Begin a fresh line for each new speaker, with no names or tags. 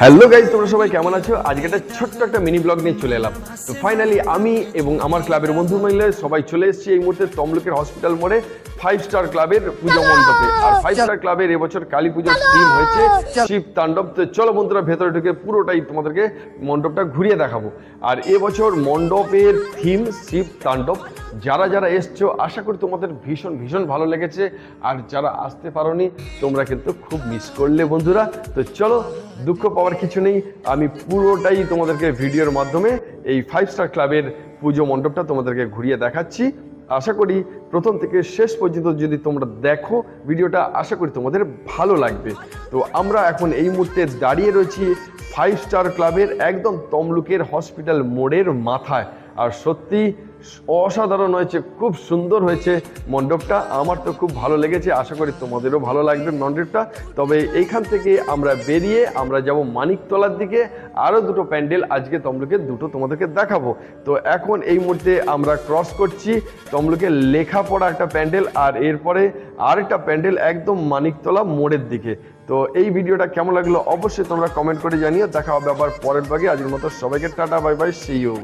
Hello guys তোমরা সবাই কেমন আছো? আজকে একটা ছোট্ট একটা মিনি ব্লগ নিয়ে চলে এলাম। তো ফাইনালি আমি এবং আমার ক্লাবের বন্ধু মিলে সবাই চলে এসেছি এই মুহূর্তে তমলুকের হসপিটাল মোড়ে ফাইভ স্টার ক্লাবের পুজো মণ্ডপে। আর ফাইভ স্টার ক্লাবের এবছর কালী পুজোর থিম হয়েছে শিব তাণ্ডব। তো চলো বন্ধুরা ভেতরে ঢুকে পুরোটাই তোমাদেরকে মণ্ডপটা ঘুরিয়ে দেখাবো। আর এবছর মণ্ডপের থিম শিব তাণ্ডব। যারা যারা এসছো, আশা করি তোমাদের ভীষণ ভীষণ ভালো লেগেছে। আর যারা আসতে পারোনি, তোমরা কিন্তু খুব মিস করলে বন্ধুরা। তো চলো, দুঃখ পাওয়ার কিছু নেই। আমি পুরোটাই তোমাদেরকে ভিডিওর মাধ্যমে এই ফাইভ স্টার ক্লাবের পুজো মণ্ডপটা তোমাদেরকে ঘুরিয়ে দেখাচ্ছি। আশা করি প্রথম থেকে শেষ পর্যন্ত যদি তোমরা দেখো ভিডিওটা, আশা করি তোমাদের ভালো লাগবে। তো আমরা এখন এই মুহূর্তে দাঁড়িয়ে রয়েছি ফাইভ স্টার ক্লাবের একদম তমলুকের হসপিটাল মোড়ের মাথায়। আর সত্যি অসাধারণ হয়েছে, খুব সুন্দর হয়েছে মণ্ডপটা। আমার তো খুব ভালো লেগেছে, আশা করি তোমাদেরও ভালো লাগবে মণ্ডপটা। তবে এইখান থেকে আমরা বেরিয়ে আমরা যাব মানিকতলার দিকে। আরও দুটো প্যান্ডেল, আজকে তমলুকের দুটো তোমাদেরকে দেখাবো। তো এখন এই মুহূর্তে আমরা ক্রস করছি তমলুকের লেখাপড়া একটা প্যান্ডেল আর এরপরে আরেকটা প্যান্ডেল একদম মানিকতলা মোড়ের দিকে। তো এই ভিডিওটা কেমন লাগল অবশ্যই তোমরা কমেন্ট করে জানিও। দেখা হবে আবার পরের ভাগে। আজকের মতো সবাইকে tata, bye bye see you